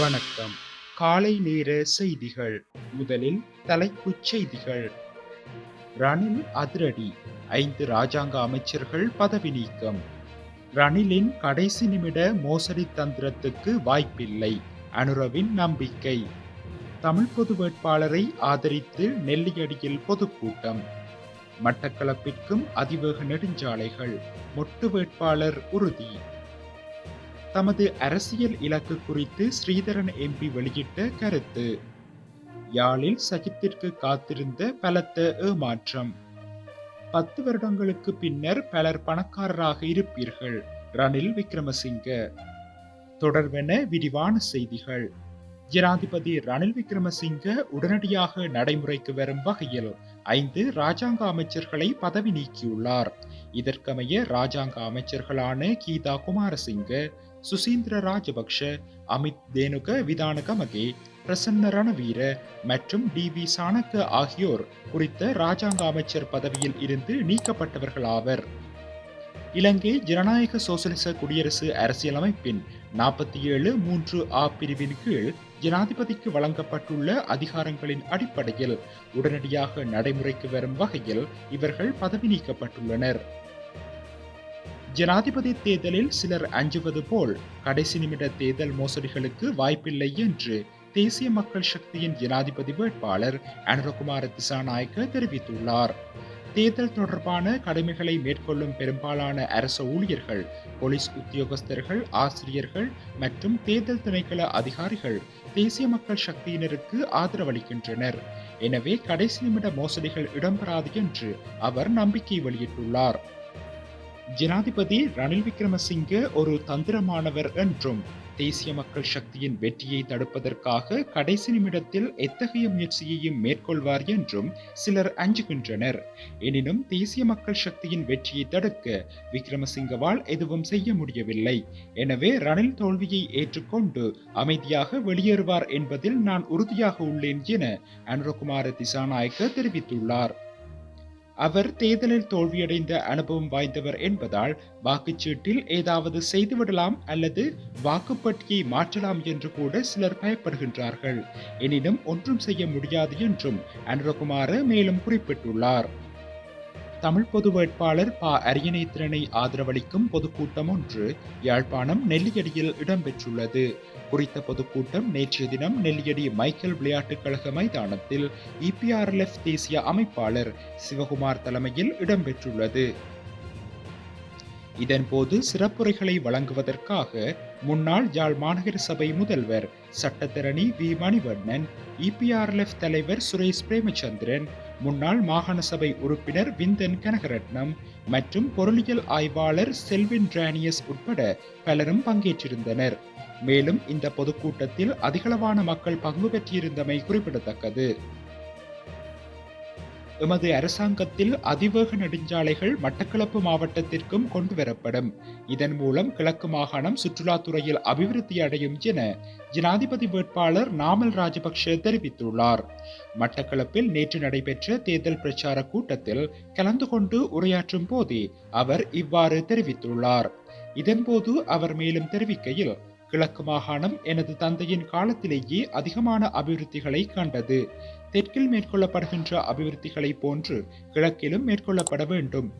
வணக்கம். காலை நேர செய்திகள். முதலில் தலைப்புச் செய்திகள். ரணில் அதிரடி. ஐந்து ராஜாங்க அமைச்சர்கள் பதவி நீக்கம். ரணிலின் கடைசி நிமிட மோசடி தந்திரத்துக்கு வாய்ப்பில்லை. அனுரவின் நம்பிக்கை. தமிழ் பொது வேட்பாளரை ஆதரித்து நெல்லியடியில் பொதுக்கூட்டம். மட்டக்களப்பிற்கும் அதிவேக நெடுஞ்சாலைகள். மொட்டு வேட்பாளர் உறுதி. தமது அரசியல் இலக்கு குறித்து ஸ்ரீதரன் எம்பி வெளியிட்ட கருத்து. யாழில் சஜித்திற்கு காத்திருந்த பலத்த ஏமாற்றம். பத்து வருடங்களுக்கு பின்னர் பலர் பணக்காரராக இருப்பீர்கள் ரணில் விக்ரமசிங்க. தொடர்பென விரிவான செய்திகள். ஜனாதிபதி ரணில் விக்ரமசிங்க உடனடியாக நடைமுறைக்கு வரும் வகையில் ஐந்து ராஜாங்க அமைச்சர்களை பதவி நீக்கியுள்ளார். இதற்கமைய ராஜாங்க அமைச்சர்களான கீதா குமாரசிங்க சுசீந்திர ராஜபக்ஷ அமித் தேனுக விதானக மகே பிரசன்ன ரணவீர மற்றும் டி வி சாணக்க ஆகியோர் குறித்த ராஜாங்க அமைச்சர் பதவியில் இருந்து நீக்கப்பட்டவர்களாவர். இலங்கை ஜனநாயக சோசலிச குடியரசு அரசியலமைப்பின் நாற்பத்தி ஏழு மூன்று ஆ பிரிவின் கீழ் ஜனாதிபதிக்கு வழங்கப்பட்டுள்ள அதிகாரங்களின் அடிப்படையில் உடனடியாக நடைமுறைக்கு வரும் வகையில் இவர்கள் பதவி நீக்கப்பட்டுள்ளனர். ஜனாதிபதி தேர்தலில் சிலர் அஞ்சுவது போல் கடைசி நிமிட தேர்தல் மோசடிகளுக்கு வாய்ப்பில்லை என்று தேசிய மக்கள் சக்தியின் ஜனாதிபதி வேட்பாளர் அனுரகுமார திசாநாயக்க தெரிவித்துள்ளார். தேர்தல் தொடர்பான கடமைகளை மேற்கொள்ளும் பெரும்பாலான அரசு ஊழியர்கள் போலீஸ் உத்தியோகஸ்தர்கள் ஆசிரியர்கள் மற்றும் தேர்தல் திணைக்கள அதிகாரிகள் தேசிய மக்கள் சக்தியினருக்கு ஆதரவளிக்கின்றனர். எனவே கடைசி நிமிட மோசடிகள் இடம்பெறாது என்று அவர் நம்பிக்கை வெளியிட்டுள்ளார். ஜனாதிபதி ரணில் விக்ரமசிங்க ஒரு தந்திரமானவர் என்றும் தேசிய மக்கள் சக்தியின் வெற்றியை தடுப்பதற்காக கடைசி நிமிடத்தில் எத்தகைய முயற்சியையும் மேற்கொள்வார் என்றும் சிலர் அஞ்சுகின்றனர். எனினும் தேசிய மக்கள் சக்தியின் வெற்றியை தடுக்க விக்ரமசிங்கவால் எதுவும் செய்ய முடியவில்லை. எனவே ரணில் தோல்வியை ஏற்றுக்கொண்டு அமைதியாக வெளியேறுவார் என்பதில் நான் உறுதியாக உள்ளேன் என அனுரகுமார திசாநாயக்க தெரிவித்துள்ளார். அவர் தேர்தலில் தோல்வியடைந்த அனுபவம் வாய்ந்தவர் என்பதால் வாக்குச்சீட்டில் ஏதாவது செய்துவிடலாம் அல்லது வாக்குப்பட்டியை மாற்றலாம் என்று கூட சிலர் பயப்படுகின்றார்கள். எனினும் ஒன்றும் செய்ய முடியாது என்றும் அனுரகுமார மேலும் குறிப்பிட்டுள்ளார். தமிழ் பொது வேட்பாளர் ப. அரியணைத்திறனை ஆதரவளிக்கும் பொதுக்கூட்டம் ஒன்று யாழ்ப்பாணம் நெல்லியடியில் இடம்பெற்றுள்ளது. குறித்த பொதுக்கூட்டம் நேற்றைய தினம் நெல்லியடி மைக்கேல் விளையாட்டுக் கழக மைதானத்தில் இபிஆர்எல்எஃப் தேசிய அமைப்பாளர் சிவகுமார் தலைமையில் இடம்பெற்றுள்ளது. இதன்போது சிறப்புரைகளை வழங்குவதற்காக முன்னாள் யாழ் மாநகர சபை முதல்வர் சட்டத்தரணி வி. மணிவண்ணன் இபிஆர்எல்எஃப் தலைவர் சுரேஷ் பிரேமச்சந்திரன் முன்னாள் மாகாண சபை உறுப்பினர் விந்தன் கனகரட்னம் மற்றும் பொருளியல் ஆய்வாளர் செல்வின் டிரானியஸ் உட்பட பலரும் பங்கேற்றிருந்தனர். மேலும் இந்த பொதுக்கூட்டத்தில் அதிகளவான மக்கள் பங்கு பெற்றிருந்தமை குறிப்பிடத்தக்கது. எமது அரசாங்கத்தில் அதிவேக நெடுஞ்சாலைகள் மட்டக்களப்பு மாவட்டத்திற்கும் கொண்டுவரப்படும் இதன் மூலம் கிழக்கு மாகாணம் சுற்றுலாத்துறையில் அபிவிருத்தி அடையும் என ஜனாதிபதி வேட்பாளர் நாமல் ராஜபக்ஷ தெரிவித்துள்ளார். மட்டக்களப்பில் நேற்று நடைபெற்ற தேர்தல் பிரச்சார கூட்டத்தில் கலந்து கொண்டு உரையாற்றும் போதே அவர் இவ்வாறு தெரிவித்துள்ளார். இதன்போது அவர் மேலும் தெரிவிக்கையில் கிழக்கு மாகாணம் எனது தந்தையின் காலத்திலேயே அதிகமான அபிவிருத்திகளை கண்டது. தெற்கில் மேற்கொள்ளப்படுகின்ற அபிவிருத்திகளைப் போன்று கிழக்கிலும் மேற்கொள்ளப்பட வேண்டும்.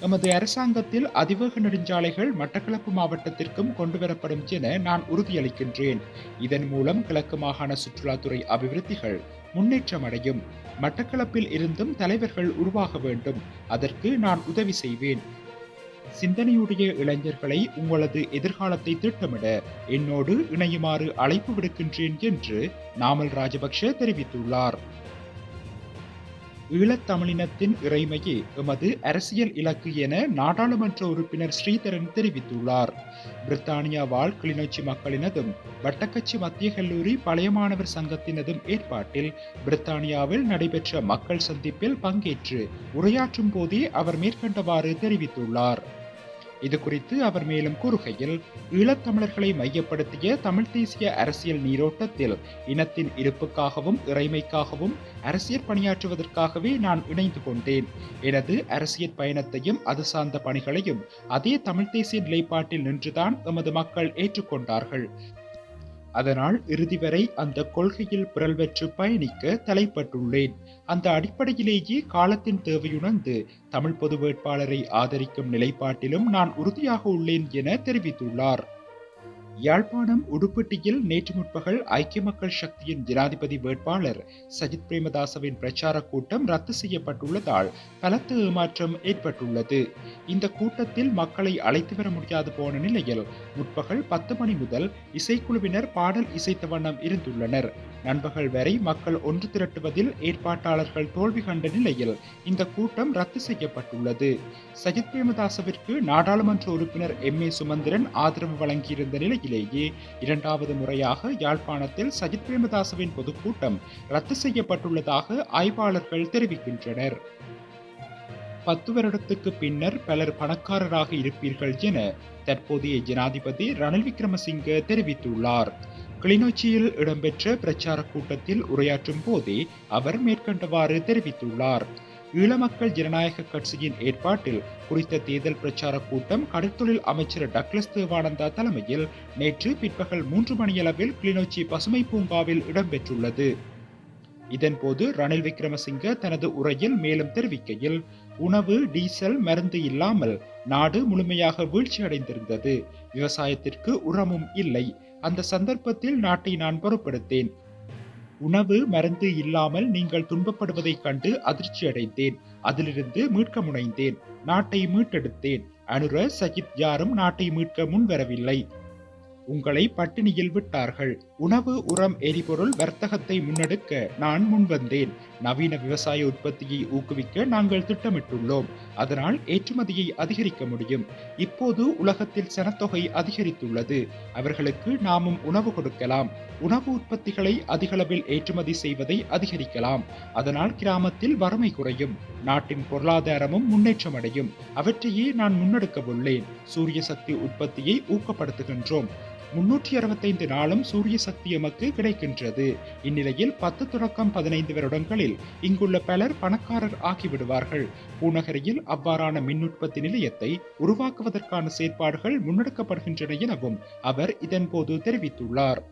எமது அரசாங்கத்தில் அதிவேக நெடுஞ்சாலைகள் மட்டக்களப்பு மாவட்டத்திற்கும் கொண்டுவரப்படும் என நான் உறுதியளிக்கின்றேன். இதன் மூலம் கிழக்கு மாகாண சுற்றுலாத்துறை அபிவிருத்திகள் முன்னேற்றம் அடையும் மட்டக்களப்பில் இருந்தும் தலைவர்கள் உருவாக வேண்டும். அதற்கு நான் உதவி செய்வேன். சிந்தனையுடைய இளைஞர்களை உங்களது எதிர்காலத்தை திட்டமிட என்னோடு இணையுமாறு அழைப்பு விடுக்கின்றேன் என்று நாமல் ராஜபக்ஷ தெரிவித்துள்ளார். ஈழத்தமிழினத்தின் இறைமையே எமது அரசியல் இலக்கு என நாடாளுமன்ற உறுப்பினர் ஸ்ரீதரன் தெரிவித்துள்ளார். பிரித்தானியா வாழ் கிளிநொச்சி மக்களினதும் வட்டக்கச்சி மத்திய கல்லூரி பழைய மாணவர் சங்கத்தினதும் ஏற்பாட்டில் பிரித்தானியாவில் நடைபெற்ற மக்கள் சந்திப்பில் பங்கேற்று உரையாற்றும் போதே அவர் மேற்கண்டவாறு தெரிவித்துள்ளார். இது குறித்து அவர் மேலும் கூறுகையில் ஈழத்தமிழர்களை மையப்படுத்திய தமிழ் தேசிய அரசியல் நீரோட்டத்தில் இனத்தின் இருப்புக்காகவும் இறைமைக்காகவும் அரசியல் பணியாற்றுவதற்காகவே நான் இணைந்து கொண்டேன். எனது அரசியல் பயணத்தையும் அது சார்ந்த பணிகளையும் அதே தமிழ் தேசிய நிலைப்பாட்டில் நின்றுதான் எமது மக்கள் ஏற்றுக்கொண்டார்கள். அதனால் இறுதி வரை அந்த கொள்கையில் பிறழ்வற்று பயணிக்க தலைப்பட்டுள்ளேன். அந்த அடிப்படையிலேயே காலத்தின் தேவையுணர்ந்து தமிழ் பொது வேட்பாளரை ஆதரிக்கும் நிலைப்பாட்டிலும் நான் உறுதியாக உள்ளேன் என தெரிவித்துள்ளார். யாழ்ப்பாணம் உடுப்பட்டியில் நேற்று முற்பகல் ஐக்கிய மக்கள் சக்தியின் ஜனாதிபதி வேட்பாளர் சஜித் பிரேமதாசவின் பிரச்சார கூட்டம் ரத்து செய்யப்பட்டுள்ளதால் பலத்த ஏமாற்றம் ஏற்பட்டுள்ளது. இந்த கூட்டத்தில் மக்களை அழைத்து வர முடியாது போன நிலையில் முற்பகல் பத்து மணி முதல் இசைக்குழுவினர் பாடல் இசைத்த வண்ணம் இருந்துள்ளனர். நண்பகல் வரை மக்கள் ஒன்று திரட்டுவதில் ஏற்பாட்டாளர்கள் தோல்வி கண்ட நிலையில் இந்த கூட்டம் ரத்து செய்யப்பட்டுள்ளது. சஜித் பிரேமதாசவிற்கு நாடாளுமன்ற உறுப்பினர் எம் ஏ சுமந்திரன் ஆதரவு வழங்கியிருந்த நிலையில் காலத்திலேயே இரண்டாவது முறையாக யாழ்ப்பாணத்தில் சஜித் பிரேமதாசவின் பொதுக்கூட்டம் ரத்து செய்யப்பட்டுள்ளதாக ஆய்வாளர்கள் தெரிவிக்கின்றனர். பத்து வருடத்துக்கு பின்னர் பலர் பணக்காரராக இருப்பீர்கள் என தற்போதைய ஜனாதிபதி ரணில் விக்ரமசிங்க தெரிவித்துள்ளார். கிளிநொச்சியில் இடம்பெற்ற பிரச்சார கூட்டத்தில் உரையாற்றும் போதே அவர் மேற்கண்டவாறு தெரிவித்துள்ளார். ஈழமக்கள் ஜனநாயக கட்சியின் ஏற்பாட்டில் குறித்த தேர்தல் பிரச்சார கூட்டம் கடற்தொழில் அமைச்சர் டக்ளஸ் தேவானந்தா தலைமையில் நேற்று பிற்பகல் மூன்று மணியளவில் கிளிநொச்சி பசுமை பூங்காவில் இடம்பெற்றுள்ளது. இதன்போது ரணில் விக்ரமசிங்க தனது உரையில் மேலும் தெரிவிக்கையில் உணவு டீசல் மருந்து இல்லாமல் நாடு முழுமையாக வீழ்ச்சியடைந்திருந்தது. விவசாயத்திற்கு உரமும் இல்லை. அந்த சந்தர்ப்பத்தில் நாட்டை நான் பொறுப்படுத்தேன் உணவு மருந்து இல்லாமல் நீங்கள் துன்பப்படுவதைக் கண்டு அதிர்ச்சி அடைந்தேன். அதிலிருந்து மீட்க முனைந்தேன். நாட்டை மீட்டெடுத்தேன். அனுர சஜித் யாரும் நாட்டை மீட்க முன்வரவில்லை. உங்களை பட்டினியில் விட்டார்கள். உணவு உரம் எரிபொருள் வர்த்தகத்தை முன்னெடுக்க நான் முன்வந்தேன். நவீன விவசாய உற்பத்தியை ஊக்குவிக்க நாங்கள் திட்டமிட்டுள்ளோம். அதனால் ஏற்றுமதியை அதிகரிக்க முடியும். இப்போது உலகத்தில் சனத்தொகை அதிகரித்துள்ளது. அவர்களுக்கு நாமும் உணவு கொடுக்கலாம். உணவு உற்பத்திகளை அதிகளவில் ஏற்றுமதி செய்வதை அதிகரிக்கலாம். அதனால் கிராமத்தில் வறுமை குறையும். நாட்டின் பொருளாதாரமும் முன்னேற்றம் அடையும் அவற்றையே நான் முன்னெடுக்க உள்ளேன் சூரிய சக்தி உற்பத்தியை ஊக்கப்படுத்துகின்றோம். முன்னூற்றி அறுபத்தைந்து நாளும் சூரிய சக்தி எமக்கு கிடைக்கின்றது. இந்நிலையில் பத்து தொடக்கம் பதினைந்து வருடங்களில் இங்குள்ள பலர் பணக்காரர் ஆகிவிடுவார்கள். பூநகரியில் அவ்வாறான மின் உற்பத்தி நிலையத்தை உருவாக்குவதற்கான செயற்பாடுகள் முன்னெடுக்கப்படுகின்றன எனவும் அவர் இதன்போது தெரிவித்துள்ளார்.